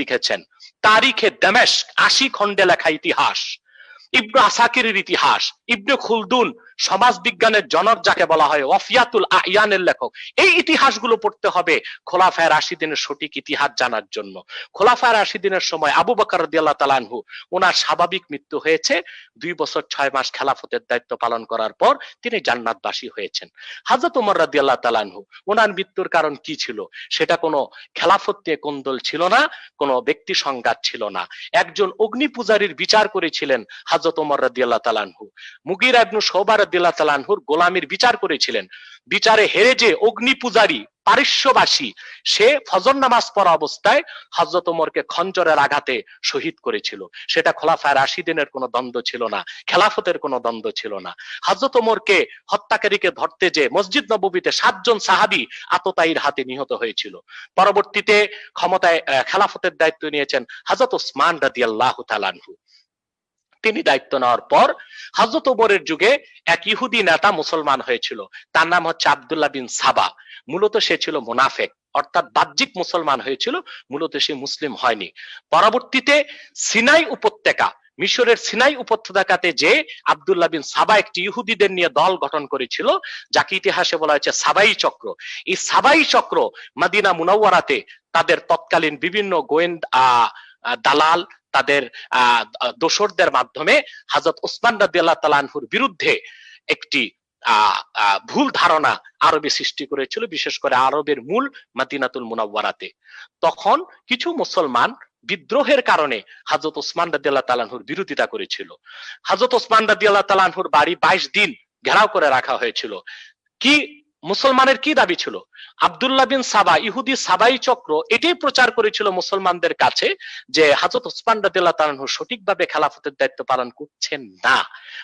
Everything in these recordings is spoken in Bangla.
লিখেছেন। তারিখে দামেস্ক আশি খন্ডে লেখা ইতিহাস। ইবনু আসাকিরের ইতিহাস ইবনে খুলদুন সমাজ বিজ্ঞানের জনক যাকে বলা হয় ওয়াফিয়াতুল আয়ানের লেখক, এই ইতিহাসগুলো পড়তে হবে খোলাফায় রাশিদিনের সঠিক ইতিহাস জানার জন্য। খোলাফায় রাশিদিনের সময় আবু বকর রাদিয়াল্লাহু তাআলা আনহু, ওনার স্বাভাবিক মৃত্যু হয়েছে দুই বছর ছয় মাস খেলাফতের দায়িত্ব পালন করার পর তিনি জান্নাতবাসী হয়েছেন। হাজরত ওমর রাদিয়াল্লাহু তাআলা আনহু, ওনার মৃত্যুর কারণ কি ছিল? সেটা কোনো খেলাফত নিয়ে কোন্দল ছিল না, কোনো ব্যক্তি সংঘাত ছিল না। একজন অগ্নি পূজারীর বিচার করেছিলেন হাজরত ওমর রাদিয়াল্লাহু তাআলা আনহু। আনহুর বিচার করেছিলেন। বিচারে হেরে যে অগ্নি সে ফজর নামাজ পড়া অবস্থায় হজরত ওমরকে খঞ্জরের আঘাতে শহীদ করেছিল। সেটা খোলাফায় রাশিদিনের কোনো দ্বন্দ্ব ছিল না, খেলাফতের কোনো দ্বন্দ্ব ছিল না। হজরত ওমরকে হত্যাকারীকে ধরতে যে মসজিদ নববীতে সাতজন সাহাবি আততায়ীর হাতে নিহত হয়েছিল। পরবর্তীতে ক্ষমতায় খেলাফতের দায়িত্ব নিয়েছেন হজরত ওসমান রাদিয়াল্লাহু তাআলা আনহু। তিনি দায়িত্ব নেওয়ার পর হজরত ওমরের যুগে এক ইহুদি নেতা মুসলমান হয়েছিল। তার নাম হচ্ছে আব্দুল্লাহ বিন সাবা। মূলত সে ছিল মুনাফেক, অর্থাৎ বাহ্যিক মুসলমান হয়েছিল, মূলত সে মুসলিম হয়নি। পরবর্তীতে সিনাই উপত্যকা, মিশরের সিনাই উপত্যকাতে যে আব্দুল্লাহ বিন সাবা একটি ইহুদিদের নিয়ে দল গঠন করেছিল, যাকে ইতিহাসে বলা হয়েছে সাবাই চক্র। এই সাবাই চক্র মাদিনা মুনাওয়ারাতে তাদের তৎকালীন বিভিন্ন গোয়েন্দা দালাল তাদের দোসরদের মাধ্যমে হাজরত ওসমান রাদিয়াল্লাহু তাআলা আনহুর বিরুদ্ধে একটি ভুল ধারণা আরবে সৃষ্টি করেছিল, বিশেষ করে আরবের মূল মাদিনাতুল মুনাওয়ারাতে। তখন কিছু মুসলমান বিদ্রোহের কারণে হাজরত ওসমান রাদিয়াল্লাহু তাআলা আনহুর বিরোধিতা করেছিল। হাজরত ওসমান রাদিয়াল্লাহু তাআলা আনহুর বাড়ি বাইশ দিন ঘেরাও করে রাখা হয়েছিল। কি মুসলমানের কি দাবি ছিল? আবদুল্লাহ বিন সাবা, ইহুদি সাবাই চক্র এটাই প্রচার করেছিল মুসলমানদের কাছে যে হাজরত ওসমান রাদিয়াল্লাহু তাআলা সঠিকভাবে খেলাফতের দায়িত্ব পালন করছেন না।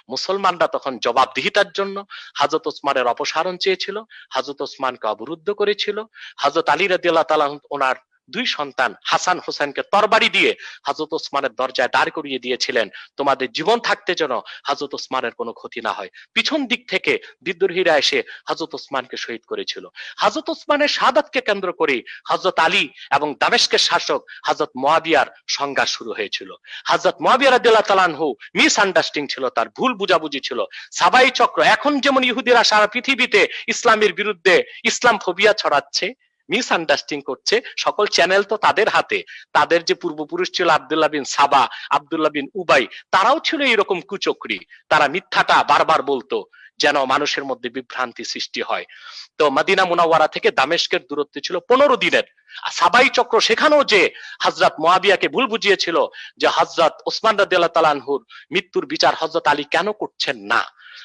মুসলমানরা তখন জবাবদিহিতার জন্য হাজত ওসমানের অপসারণ চেয়েছিল হাজত ওসমানকে অবরুদ্ধ করেছিল হাজত আলী রাদিল্লাহ তালাহ ওনার দুই সন্তান হাসান হোসেনকে তরবারি দিয়ে হাজরত ওসমানের দরজায় দাঁড় করিয়ে দিয়েছিলেন। তোমাদের জীবন থাকতে যেন হাজরত ওসমানের কোনো ক্ষতি না হয়। পিছন দিক থেকে বিদ্রোহীরা এসে হাজরত ওসমানকে শহীদ করেছিল। হাজরত ওসমানের শাহাদাতকে কেন্দ্র করে হজরত আলী এবং দামেশকের শাসক হজরত মোয়াবিয়ার সংঘাত শুরু হয়েছিল। হজরত মোয়াবিয়া রাদিয়াল্লাহু তাআলা আনহু মিস আন্ডারস্ট্যান্ডিং ছিল, তার ভুল বুঝাবুঝি ছিল। সাবাই চক্র, এখন যেমন ইহুদিরা সারা পৃথিবীতে ইসলামের বিরুদ্ধে ইসলাম ফোবিয়া ছড়াচ্ছে মিস আন্ডারস্ট্যান্ডিং করছে, সকল চ্যানেল তো তাদের হাতে। তাদের যে পূর্বপুরুষ ছিল আব্দুল্লাহ বিন সাবা, আব্দুল্লাহ বিন উবাই, তারাও ছিল এরকম কুচক্রি। তারা মিথ্যাটা বারবার বলতো, যেন মানুষের মধ্যে বিভ্রান্তি সৃষ্টি হয়। তো মাদিনা মুনাওয়ারা থেকে দামেশকের দূরত্ব ছিল পনেরো দিনের। সাবাই চক্র সেখানেও যে হজরত মোয়াবিয়াকে ভুল বুঝিয়েছিল, যে হজরত ওসমান রাদিয়াল্লাহু তাআলা আনহুর মৃত্যুর বিচার হজরত আলী কেন করছেন না?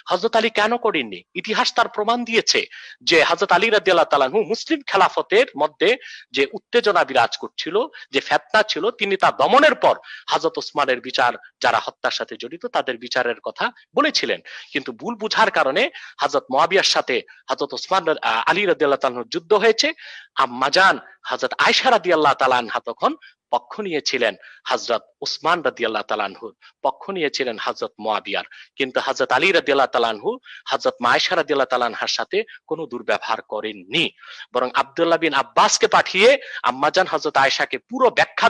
হজরত আলী কেন করেননি? ইতিহাস তার প্রমাণ দিয়েছে যে হজরত আলী রাদিয়াল্লাহু তাআলা আনহু মুসলিম খেলাফতের মধ্যে যে উত্তেজনা বিরাজ করছিল, যে ফেতনা ছিল, তিনি তা দমনের পর হজরত ওসমানের বিচার, যারা হত্যার সাথে জড়িত, তাদের বিচারের কথা বলেছিলেন। কিন্তু ভুল বুঝার কারণে হজরত মোয়াবিয়ার সাথে হজরত ওসমান আলী তাআলা আনহুর যুদ্ধ হয়েছে। আম্মাজান হজরত আয়সা রাদিয়াল্লাহু তাআলা আনহা তখন পক্ষ নিয়েছিলেন হজরত উসমান রাদিয়াল্লাহু আল্লাহ তালানহুর পক্ষ নিয়েছিলেন হজরত মোয়াবিয়ার কিন্তু হজরত আলী রাদিয়াল্লাহু আল্লাহ তালানহু হাজরত মায়েশা রাদিয়াল্লাহু আল্লাহ তালানহার সাথে কোনো দুর্ব্যবহার করেননি। বরং আবদুল্লাহ বিন আব্বাসকে পাঠিয়ে আম্মাজান হজরত আয়েশাকে পুরো ব্যাখ্যা